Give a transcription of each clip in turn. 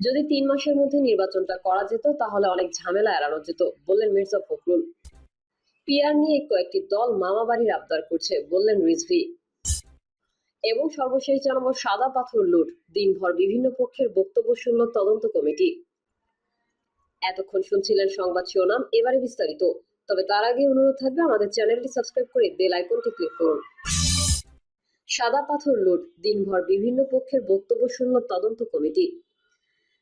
যদি তিন মাসের মধ্যে নির্বাচনটা করা যেত, তাহলে অনেক ঝামেলা এড়ানো যেত, বললেন মির্জা ফখরুল। পিয়ার নিয়ে কয়েকটি দল মামাবাড়ির আবদার করছে, বললেন রিজভি। এবং সর্বশেষ জানাব সাদা পাথর লুট, দিনভর বিভিন্ন পক্ষের বক্তব্য শুনল তদন্ত কমিটি। এতক্ষণ শুনছিলেন সংবাদ শিরোনাম, এবারে বিস্তারিত। তবে তার আগে অনুরোধ থাকবে, আমাদের চ্যানেলটি সাবস্ক্রাইব করে বেল আইকনটি ক্লিক করুন। সাদা পাথর লুট, দিনভর বিভিন্ন পক্ষের বক্তব্য শুনল তদন্ত কমিটি।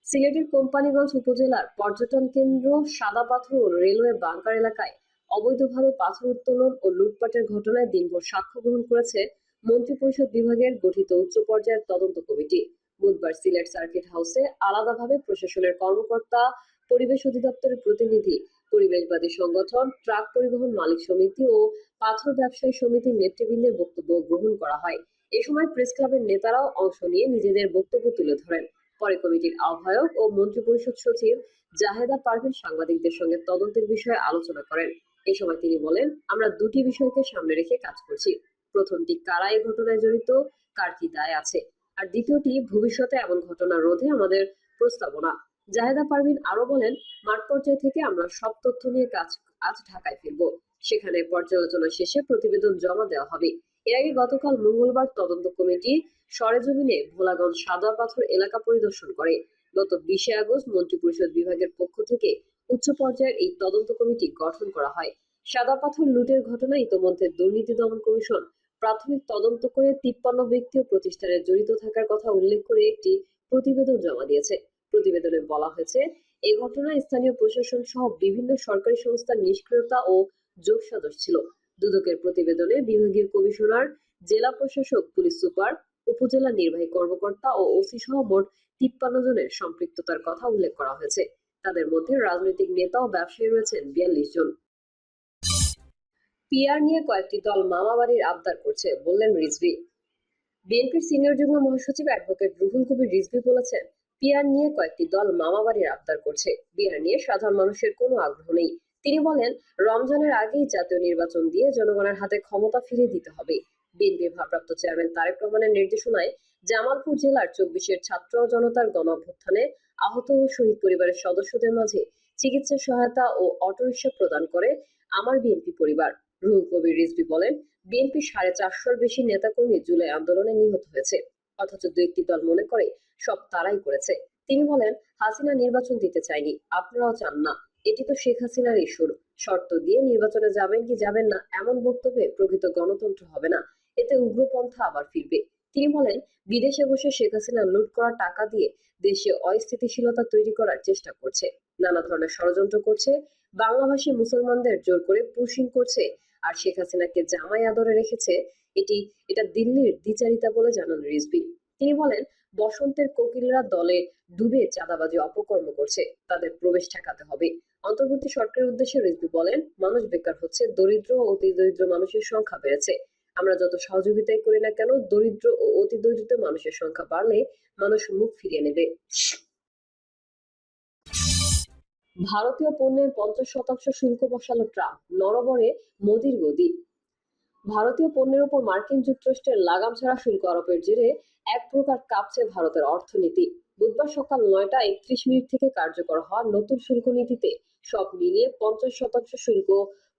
সিলেটের কোম্পানিগঞ্জ উপজেলার পর্যটন কেন্দ্র সাদা পাথর রেলওয়ে বাংকার এলাকায় অবৈধভাবে পাথর উত্তোলন ও লুটপাটের ঘটনায় দিনভর সাক্ষ্য গ্রহণ করেছে মন্ত্রিপরিষদ বিভাগের গঠিত উচ্চ পর্যায়ের তদন্ত কমিটি। বুধবার সিলেট সার্কিট হাউসে আলাদাভাবে প্রশাসনের কর্মকর্তা, পরিবেশ অধিদপ্তরের প্রতিনিধি, পরিবেশবাদী সংগঠন, ট্রাক পরিবহন মালিক সমিতি ও পাথর ব্যবসায়ী সমিতির নেতৃবৃন্দের বক্তব্য গ্রহণ করা হয়। এ সময় প্রেস ক্লাবের নেতারাও অংশ নিয়ে নিজেদের বক্তব্য তুলে ধরেন। পরে কমিটির আহ্বায়ক ও মন্ত্রিপরিষদ সচিব জাহেদা পারভিন সাংবাদিকদের সঙ্গে তদন্তের বিষয়ে আলোচনা করেন। এ সময় তিনি বলেন, আমরা দুটি বিষয়কে সামনে রেখে কাজ করছি। প্রথমটি কারা এই ঘটনায় জড়িত, কার কি দায় আছে? আর দ্বিতীয়টি, ভবিষ্যতে এমন ঘটনা রোধে আমাদের প্রস্তাবনা। জাহেদা পারভিন আরও বলেন, মাঠ পর্যায় থেকে আমরা সব তথ্য নিয়ে কাজ আজ ঢাকায় ফিরব। সেখানে পর্যালোচনা শেষে প্রতিবেদন জমা দেওয়া হবে। এর আগে গতকাল মঙ্গলবার তদন্ত কমিটি সরেজমিনে ভোলাগঞ্জ সাদা পাথর এলাকা পরিদর্শন করে। গত বিশে আগস্ট মন্ত্রিপরিষদ বিভাগের পক্ষ থেকে উচ্চ পর্যায়ের এই তদন্ত কমিটি গঠন করা হয়। সাদা পাথর লুটের ঘটনায় ইতোমধ্যে দুর্নীতি দমন কমিশন প্রাথমিক তদন্ত করে তিপ্পান্ন ব্যক্তি ও প্রতিষ্ঠানের জড়িত থাকার কথা উল্লেখ করে একটি প্রতিবেদন জমা দিয়েছে। প্রতিবেদনে বলা হয়েছে এই ঘটনায় স্থানীয় প্রশাসন সহ বিভিন্ন সরকারি সংস্থার নিষ্ক্রিয়তা ও যোগসাজশ ছিল। দুদকের প্রতিবেদনে বিভাগীয় কমিশনার, জেলা প্রশাসক, পুলিশ সুপার, উপজেলা নির্বাহী কর্মকর্তা ও ওসি সহ মোট তিপ্পান্ন জনের সম্পৃক্ততার কথা উল্লেখ করা হয়েছে। তাদের মধ্যে রাজনৈতিক নেতা ও ব্যবসায়ী রয়েছেন বিয়াল্লিশ জন। পিয়ার নিয়ে কয়েকটি দল মামাবাড়ির আবদার করছে বললেন রিজভি। বিএনপির সিনিয়র যুগ্ম মহাসচিব অ্যাডভোকেট রুহুল কবির রিজভি বলেছেন পিয়ার নিয়ে কয়েকটি দল মামাবাড়ির আবদার করছে। বিয়ার নিয়ে সাধারণ মানুষের কোনো আগ্রহ নেই। তিনি বলেন, রমজানের আগেই জাতীয় নির্বাচন দিয়ে জনগণের হাতে ক্ষমতা ফিরিয়ে দিতে হবে। বিএনপির ভারপ্রাপ্ত চেয়ারম্যান তারেক রহমানের নির্দেশনায় জামালপুর জেলার চব্বিশের ছাত্র জনতার গণ অভ্যুত্থানে আহত ও শহীদ পরিবারের সদস্যদের মাঝে চিকিৎসা সহায়তা ও অটোরিকশা প্রদান করে আমার বিএনপি পরিবার। রুহুল কবির রিজভি বলেন, বিএনপি সাড়ে চারশোর বেশি নেতাকর্মী জুলাই আন্দোলনে নিহত হয়েছে। অথচ দু একটি দল মনে করে সব তারাই করেছে। তিনি বলেন, হাসিনা নির্বাচন দিতে চায়নি, আপনারাও চান না। এটি তো শেখ হাসিনার ইস্যুর। শর্ত দিয়ে নির্বাচনে যাবেন কি যাবেন না, এমন বক্তব্যে প্রকৃত গণতন্ত্র হবে না। এতে উগ্রপন্থা আবার ফিরবে। তিনি বলেন, বিদেশে বসে শেখ হাসিনা লুট করা টাকা দিয়ে দেশে অস্থিতিশীলতা তৈরি করার চেষ্টা করছে, নানা ধরনের ষড়যন্ত্র করছে, বাংলাভাষী মুসলমানদের জোর করে পুশিং করছে, আর শেখ হাসিনাকে জামাই আদরে রেখেছে। এটি, এটা দিল্লির দ্বিচারিতা বলে জানান রিজভি। তিনি বলেন বসন্তের কোকিলরা দলে ডুবে চাঁদাবাজি অপকর্ম করছে, তাদের প্রবেশ ঠেকাতে হবে। অন্তর্বর্তী সরকারের উদ্দেশ্যে রিজভি বলেন, মানুষ বেকার হচ্ছে, দরিদ্র ও অতি দরিদ্র মানুষের সংখ্যা বেড়েছে। আমরা যত সহযোগিতাই করি না কেন, দরিদ্র ও অতি দরিদ্র মানুষের সংখ্যা বাড়লে মানুষ মুখ ফিরিয়ে নেবে। ভারতীয় পণ্যের পঞ্চাশ শতাংশ শুল্ক বসালো ট্রাম্প, নরবরে মোদির গদি। ভারতীয় পণ্যের উপর মার্কিন যুক্তরাষ্ট্রের লাগাম ছাড়া শুল্ক আরোপের জেরে এক প্রকার কাঁপছে ভারতের অর্থনীতি। বুধবার সকাল নয়টা একত্রিশ মিনিট থেকে কার্যকর হওয়া নতুন শুল্ক নীতিতে সব মিলিয়ে পঞ্চাশ শতাংশ শুল্ক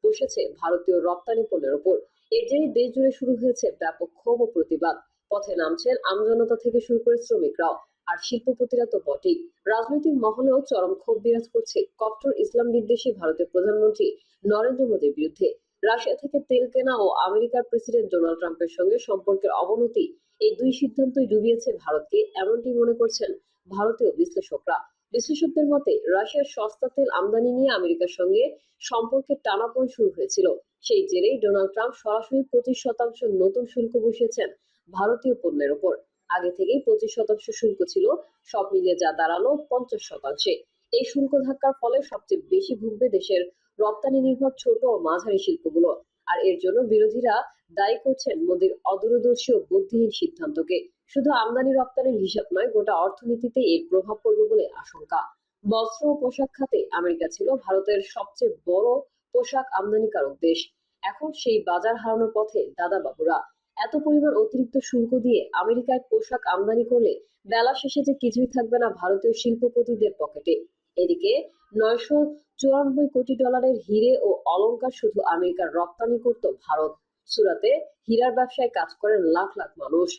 বসেছে ভারতীয় রপ্তানি পণ্যের উপর। এর জেরে দেশ জুড়ে শুরু হয়েছে ব্যাপক ক্ষোভ ও প্রতিবাদ। পথে নামছেন আমজনতা থেকে শুরু করে শ্রমিকরাও, আর শিল্পপতিরা তো বটেই। রাজনৈতিক মহলেও চরম ক্ষোভ বিরাজ করছে কট্টর ইসলাম বিদ্বেষী ভারতের প্রধানমন্ত্রী নরেন্দ্র মোদীর বিরুদ্ধে। রাশিয়া থেকে তেল কেনা ও আমেরিকার প্রেসিডেন্ট ডোনাল্ড ট্রাম্পের সঙ্গে সম্পর্কের অবনতি এই দুই সিদ্ধান্তই ডুবিয়েছে ভারতকে, এমনটি মনে করছেন ভারতীয় বিশ্লেষকরা। বিশ্লেষকদের মতে, রাশিয়ার সস্তা তেল আমদানি নিয়ে আমেরিকার সঙ্গে সম্পর্কের টানাপোড়েন শুরু হয়েছিল। সেই জেরেই ডোনাল্ড ট্রাম্প সরাসরি পঁচিশ শতাংশ নতুন শুল্ক বসিয়েছেন ভারতীয় পণ্যের ওপর। আগে থেকেই পঁচিশ শতাংশ শুল্ক ছিল, সব মিলিয়ে যা দাঁড়াল পঞ্চাশ শতাংশে। এই শুল্ক ধাক্কার ফলে সবচেয়ে বেশি ভুগবে দেশের রপ্তানি নির্ভর ছোট ও মাঝারি শিল্পগুলো। আর এর জন্য বিরোধীরা দায়ী করছেন মোদীর অদূরদর্শী ও বুদ্ধিহীন সিদ্ধান্তকে। শুধু আমদানি রপ্তানির হিসাব নয়, গোটা অর্থনীতিতে এর প্রভাব পড়বে বলে আশঙ্কা। বস্ত্র ও পোশাক খাতে আমেরিকা ছিল ভারতের সবচেয়ে বড় পোশাক আমদানিকারক দেশ। এখন সেই বাজার হারানোর পথে দাদা বাবুরা এত পরিমাণ অতিরিক্ত শুল্ক দিয়ে আমেরিকায় পোশাক আমদানি করলে বেলা শেষে যে কিছুই থাকবে না ভারতীয় শিল্পপতিদের পকেটে। এদিকে নয়শো চুরানব্বই কোটি ডলারের হিরে ও অলংকার শুধু আমেরিকার রপ্তানি করত ভারত। সুরাতে হীরার ব্যবসায় কাজ করেন লাখ লাখ মানুষ।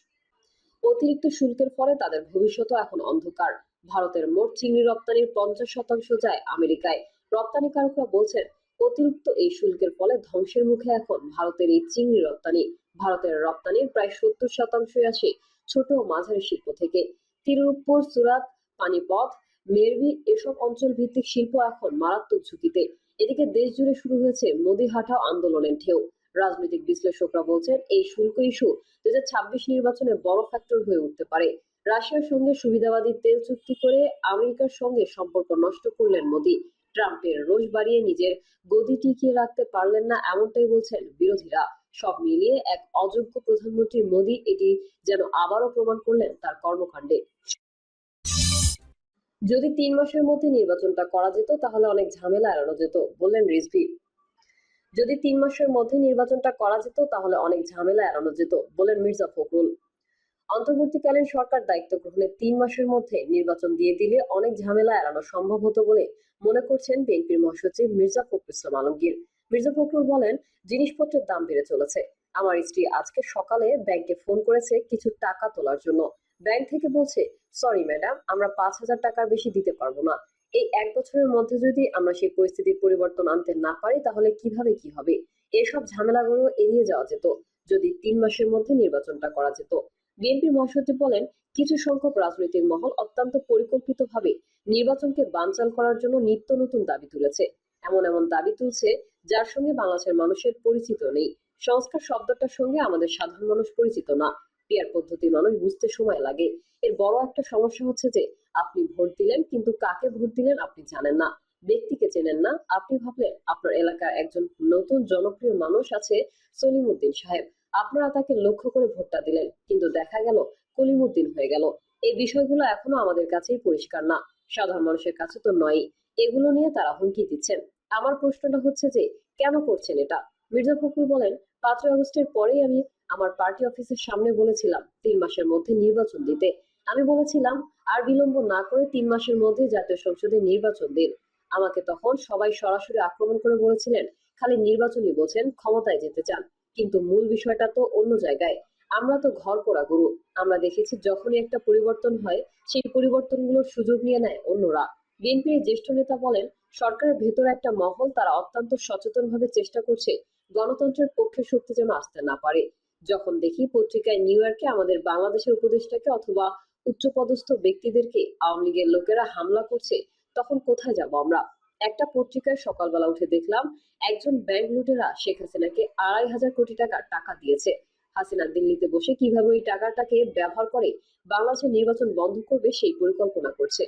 অতিরিক্ত শুল্কের ফলে তাদের ভবিষ্যৎও এখন অন্ধকার। ভারতের মোট চিংড়ি রপ্তানির পঞ্চাশ শতাংশ যায় আমেরিকায়। রপ্তানিকারকরা বলছেন, অতিরিক্ত এই শুল্কের ফলে ধ্বংসের মুখে এখন ভারতের এই চিংড়ি রপ্তানি। ভারতের রপ্তানির প্রায় সত্তর শতাংশই আসে ছোট ও মাঝারি শিল্প থেকে। তিরুপুর সুরাত, পানিপথ মেরবি এসব অঞ্চল ভিত্তিক শিল্প এখন মারাত্মক ঝুঁকিতে। এদিকে দেশ জুড়ে শুরু হয়েছে মোদি হাঁটাও আন্দোলনের ঢেউ। রাজনৈতিক বিশ্লেষকরা বলছেন, এই শুল্ক ইস্যু দু নির্বাচনে বড় ফ্যাক্টর হয়ে উঠতে পারে। রাশিয়ার সঙ্গে সুবিধাবাদী তেল চুক্তি করে আমেরিকার সঙ্গে সম্পর্ক নষ্ট করলেন মোদি। ট্রাম্পের রোষ বাড়িয়ে নিজের গদি টিকিয়ে রাখতে পারলেন না এমনটাই বলছেন বিরোধীরা। সব মিলিয়ে এক অযোগ্য প্রধানমন্ত্রী মোদি এটি যেন আবারও প্রমাণ করলেন তার কর্মকাণ্ডে। যদি তিন মাসের মধ্যে নির্বাচনটা করা যেত, তাহলে অনেক ঝামেলা এড়ানো যেত, বললেন রিজভি। যদি তিন মাসের মধ্যে নির্বাচনটা করা যেত, তাহলে অনেক ঝামেলা এড়ানো যেত বলেন মির্জা ফখরুল। অন্তর্বর্তীকালীন সরকার দায়িত্ব গ্রহণের তিন মাসের মধ্যে নির্বাচন দিয়ে দিলে অনেক ঝামেলা এড়ানো সম্ভব হতো বলে মনে করছেন বিএনপির মহাসচিব মির্জা ফখরুল ইসলাম আলমগীর। মির্জা ফখরুল বলেন, জিনিসপত্রের দাম বেড়ে চলেছে। আমার স্ত্রী আজকে সকালে ব্যাংকে ফোন করেছে কিছু টাকা তোলার জন্য। ব্যাংক থেকে বলছে সরি ম্যাডাম আমরা পাঁচ হাজার টাকার বেশি দিতে পারব না। এই এক বছরের মধ্যে যদি আমরা সেই পরিস্থিতির পরিবর্তন আনতে না পারি, তাহলে কীভাবে কি হবে? এসব ঝামেলাগুলো এড়িয়ে যাওয়া যেত, যদি তিন মাসের মধ্যে নির্বাচনটা করা যেত। বিএনপির মহাসচিব বলেন, কিছু সংখ্যক রাজনৈতিক মহল অত্যন্ত পরিকল্পিতভাবে নির্বাচনকে বানচাল করার জন্য নিত্য নতুন দাবি তুলেছে। এমন এমন দাবি তুলছে, যার সঙ্গে বাংলাদেশের মানুষের পরিচিত নেই। সংস্কার শব্দটার সঙ্গে আমাদের সাধারণ মানুষ পরিচিত না। পিয়ার পদ্ধতি মানুষ বুঝতে সময় লাগে। এর বড় একটা সমস্যা হচ্ছে যে, আপনি ভোট দিলেন কিন্তু কাকে ভোট দিলেন আপনি জানেন না। ব্যক্তিকে চেনেন না। আপনি ভাবলেন আপনার এলাকার একজন নতুন জনপ্রিয় মানুষ আছে সলিমুদ্দিন সাহেব। আপনারা তাকে লক্ষ্য করে ভোটটা দিলেন কিন্তু দেখা গেল কলিমুদ্দিন হয়ে গেল। এই বিষয়গুলো এখনও আমাদের কাছেই পরিষ্কার না। সাধারণ মানুষের কাছে তো নয় এগুলো নিয়ে তারা হুমকি দিচ্ছেন। আমার প্রশ্নটা হচ্ছে যে, কেন করছেন এটা? মির্জা ফখরুল বলেন পাঁচই আগস্টের পরেই আমি আমার পার্টি অফিসের সামনে বলেছিলাম তিন মাসের মধ্যে নির্বাচন দিতে। আমি বলেছিলাম, আর বিলম্ব না করে তিন মাসের মধ্যে জাতীয় সংসদে নির্বাচন দিন। আমাকে তখন সবাই সরাসরি আক্রমণ করে বলেছিলেন, খালি নির্বাচনই বোঝেন, ক্ষমতায় যেতে চান। কিন্তু মূল বিষয়টা তো অন্য জায়গায়। আমরা তো ঘর পোড়া গুরু। আমরা দেখেছি যখনই একটা পরিবর্তন হয়, সেই পরিবর্তনগুলোর সুযোগ নিয়ে নেয় অন্যরা। বিএনপির জ্যেষ্ঠ নেতা বলেন, সরকারের ভেতরে একটা মহল, তারা অত্যন্ত সচেতনভাবে চেষ্টা করছে। গণতন্ত্রের পক্ষে শক্তি যেন আসতে না পারে। যখন দেখি পত্রিকায় নিউ ইয়র্কে আমাদের বাংলাদেশের উপদেষ্টাকে অথবা উচ্চপদস্থ ব্যক্তিদেরকে আওয়ামী লীগের লোকেরা হামলা করছে, তখন কোথায় যাব আমরা? একটা পত্রিকায় সকালবেলা উঠে দেখলাম, একজন ব্যাংক লুটেরা শেখ হাসিনাকে আড়াই হাজার কোটি টাকা টাকা দিয়েছে। হাসিনা দিল্লিতে বসে কীভাবে ওই টাকাটাকে ব্যবহার করে বাংলাদেশের নির্বাচন বন্ধ করবে সেই পরিকল্পনা করছে।